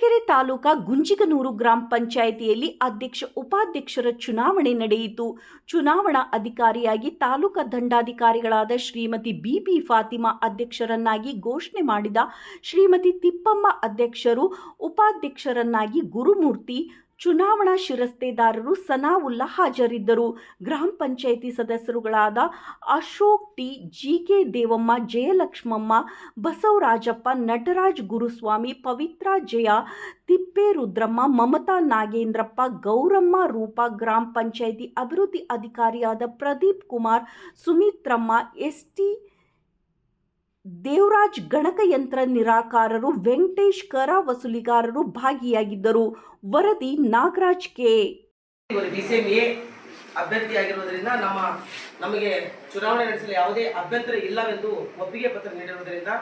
ಚಳ್ಳಕೆರೆ ತಾಲೂಕಾ ಗುಂಜಿಗನೂರು ಗ್ರಾಮ ಪಂಚಾಯಿತಿಯಲ್ಲಿ ಅಧ್ಯಕ್ಷ ಉಪಾಧ್ಯಕ್ಷರ ಚುನಾವಣೆ ನಡೆಯಿತು. ಚುನಾವಣಾ ಅಧಿಕಾರಿಯಾಗಿ ತಾಲೂಕಾ ದಂಡಾಧಿಕಾರಿಗಳಾದ ಶ್ರೀಮತಿ ಬಿಬಿ ಫಾತಿಮಾ ಅಧ್ಯಕ್ಷರನ್ನಾಗಿ ಘೋಷಣೆ ಮಾಡಿದ ಶ್ರೀಮತಿ ತಿಪ್ಪಮ್ಮ ಅಧ್ಯಕ್ಷರು, ಉಪಾಧ್ಯಕ್ಷರನ್ನಾಗಿ ಗುರುಮೂರ್ತಿ ಚುನಾವಣಾ ಶಿರಸ್ತೆದಾರರು ಸನಾವುಲ್ಲಾ ಹಾಜರಿದ್ದರು. ಗ್ರಾಮ panchayat ಸದಸ್ಯರುಗಳಾದ Ashok T. G K Devamma, Jayalakshmamma, Basavarajappa, Nataraj Guruswamy, Pavithra Jaya, Thipperudramma, Mamata Nagendrappa, Gowramma Roopa, ಗ್ರಾಮ ಪಂಚಾಯಿತಿ ಅಭಿವೃದ್ಧಿ ಅಧಿಕಾರಿಯಾದ ಪ್ರದೀಪ್ ಕುಮಾರ್, ಸುಮಿತ್ರಮ್ಮ, ಎಸ್ಟಿ ದೇವರಾಜ್ ಗಣಕಯಂತ್ರ ನಿರಾಕಾರರು, ವೆಂಕಟೇಶ್ ಕರ ವಸೂಲಿಗಾರರು ಭಾಗಿಯಾಗಿದ್ದರು. ವರದಿ ನಾಗರಾಜ್ ಕೆ. ಇವರು ಡಿಸಿಎಂ ಎ ಅಭ್ಯರ್ಥಿ ಆಗಿರುವುದರಿಂದ ನಮ್ಮ, ನಮಗೆ ಚುನಾವಣೆ ನಡೆಸಲು ಯಾವುದೇ ಅಭ್ಯಂತರ ಇಲ್ಲವೆಂದು ಒಪ್ಪಿಗೆ ಪತ್ರ ನೀಡಿರುವುದರಿಂದ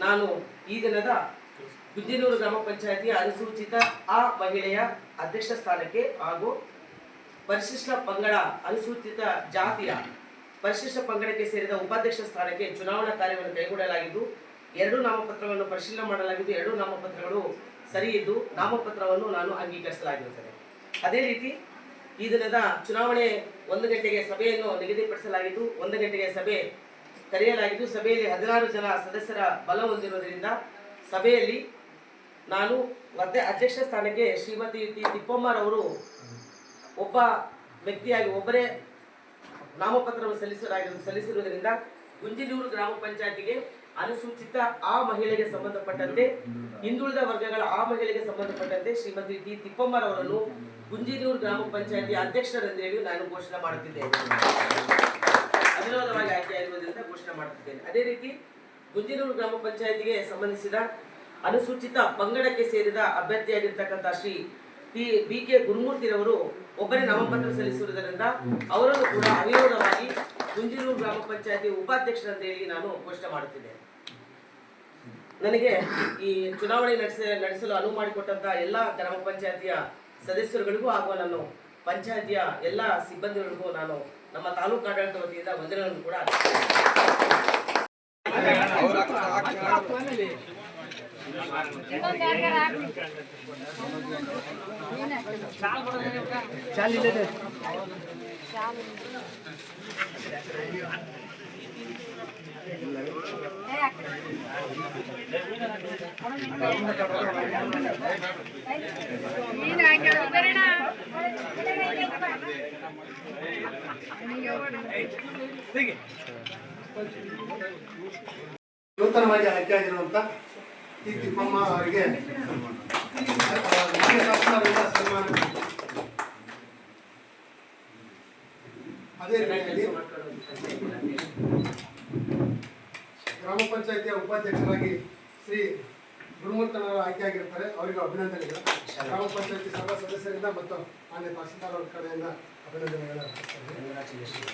ನಾನು ಈ ದಿನದ ಗುಜ್ಜಿನೂರು ಗ್ರಾಮ ಪಂಚಾಯತಿಯ ಅನುಸೂಚಿತ ಆ ಮಹಿಳೆಯ ಅಧ್ಯಕ್ಷ ಸ್ಥಾನಕ್ಕೆ ಹಾಗೂ ಪರಿಶಿಷ್ಟ ಪಂಗಡ ಅನುಸೂಚಿತ ಜಾತಿಯ ಪರಿಶಿಷ್ಟ ಪಂಗಡಕ್ಕೆ ಸೇರಿದ ಉಪಾಧ್ಯಕ್ಷ ಸ್ಥಾನಕ್ಕೆ ಚುನಾವಣಾ ಕಾರ್ಯವನ್ನು ಕೈಗೊಳ್ಳಲಾಗಿದ್ದು, ಎರಡು ನಾಮಪತ್ರಗಳನ್ನು ಪರಿಶೀಲನೆ ಮಾಡಲಾಗಿದ್ದು, ಎರಡು ನಾಮಪತ್ರಗಳು ಸರಿ ಇದ್ದು ನಾಮಪತ್ರವನ್ನು ನಾನು ಅಂಗೀಕರಿಸಲಾಗಿರುತ್ತದೆ. ಅದೇ ರೀತಿ ಈ ದಿನದ ಚುನಾವಣೆ ಒಂದು ಗಂಟೆಗೆ ಸಭೆಯನ್ನು ನಿಗದಿಪಡಿಸಲಾಗಿದ್ದು, ಒಂದು ಗಂಟೆಗೆ ಸಭೆ ಕರೆಯಲಾಗಿದ್ದು, ಸಭೆಯಲ್ಲಿ ಹದಿನಾರು ಜನ ಸದಸ್ಯರ ಬಲ ಹೊಂದಿರುವುದರಿಂದ ಸಭೆಯಲ್ಲಿ ನಾನು ಮತ್ತೆ ಅಧ್ಯಕ್ಷ ಸ್ಥಾನಕ್ಕೆ ಶ್ರೀಮತಿ ತಿಪ್ಪಮ್ಮರವರು ಒಬ್ಬ ವ್ಯಕ್ತಿಯಾಗಿ, ಒಬ್ಬರೇ ನಾಮಪತ್ರವನ್ನು ಸಲ್ಲಿಸಲಾಗಿ ಸಲ್ಲಿಸಿರುವುದರಿಂದ ಗುಂಜಿನೂರು ಗ್ರಾಮ ಪಂಚಾಯತಿಗೆ ಅನುಸೂಚಿತ ಆ ಮಹಿಳೆಗೆ ಸಂಬಂಧಪಟ್ಟಂತೆ, ಹಿಂದುಳಿದ ವರ್ಗಗಳ ಆ ಮಹಿಳೆಗೆ ಸಂಬಂಧಪಟ್ಟಂತೆ ಶ್ರೀಮತಿ ಟಿ ತಿಪ್ಪಮ್ಮರವರನ್ನು ಗುಂಜಿನೂರು ಗ್ರಾಮ ಪಂಚಾಯತಿ ಅಧ್ಯಕ್ಷರೆಂದೇಳಿ ನಾನು ಘೋಷಣೆ ಮಾಡುತ್ತಿದ್ದೇನೆ. ಅವಿರೋಧವಾಗಿ ಆಯ್ಕೆಯಾಗಿರುವುದರಿಂದ ಘೋಷಣೆ ಮಾಡುತ್ತಿದ್ದೇನೆ. ಅದೇ ರೀತಿ ಗುಂಜಿನೂರು ಗ್ರಾಮ ಪಂಚಾಯತಿಗೆ ಸಂಬಂಧಿಸಿದ ಅನುಸೂಚಿತ ಪಂಗಡಕ್ಕೆ ಸೇರಿದ ಅಭ್ಯರ್ಥಿಯಾಗಿರ್ತಕ್ಕಂಥ ಶ್ರೀ ಟಿ ಬಿ ಕೆ ಗುರುಮೂರ್ತಿರವರು ಒಬ್ಬರೇ ನಾಮಪತ್ರ ಸಲ್ಲಿಸಿರುವುದರಿಂದ ಅವರನ್ನು ಕೂಡ ಅವಿರೋಧವಾಗಿ ಗುಂಜಿನೂರು ಗ್ರಾಮ ಪಂಚಾಯತಿ ಉಪಾಧ್ಯಕ್ಷರಂತ ಹೇಳಿ ನಾನು ಘೋಷಣೆ ಮಾಡುತ್ತಿದ್ದೇನೆ ನನಗೆ ಈ ಚುನಾವಣೆ ನಡೆಸ, ನಡೆಸಲು ಅನುವು ಮಾಡಿಕೊಟ್ಟಂತಹ ಎಲ್ಲ ಗ್ರಾಮ ಪಂಚಾಯತಿಯ ಸದಸ್ಯರುಗಳಿಗೂ ಹಾಗೂ ನಾನು ಪಂಚಾಯತಿಯ ಎಲ್ಲ ಸಿಬ್ಬಂದಿಗಳಿಗೂ ನಾನು ನಮ್ಮ ತಾಲೂಕು ಆಡಳಿತ ವತಿಯಿಂದ ವಂದನೆಗಳನ್ನು ಕೂಡ ನೂತನವಾಗಿ ಆಯ್ಕೆಯಾಗಿರುವಂತ ಈ ತಿಮ್ಮಮ್ಮ ಅವರಿಗೆ ಅದೇ ರೀತಿಯಲ್ಲಿ ಗ್ರಾಮ ಪಂಚಾಯತಿಯ ಉಪಾಧ್ಯಕ್ಷರಾಗಿ ಶ್ರೀ ಗುರುಮೂರ್ತನವರು ಆಯ್ಕೆಯಾಗಿರ್ತಾರೆ. ಅವರಿಗೆ ಅಭಿನಂದನೆಗಳು. ಗ್ರಾಮ ಪಂಚಾಯತಿ ಸಭಾ ಸದಸ್ಯರಿಂದ ಮತ್ತು ಮಾನ್ಯ ತಹಸೀಲ್ದಾರ್ ಅವರ ಕಡೆಯಿಂದ ಅಭಿನಂದನೆಗಳ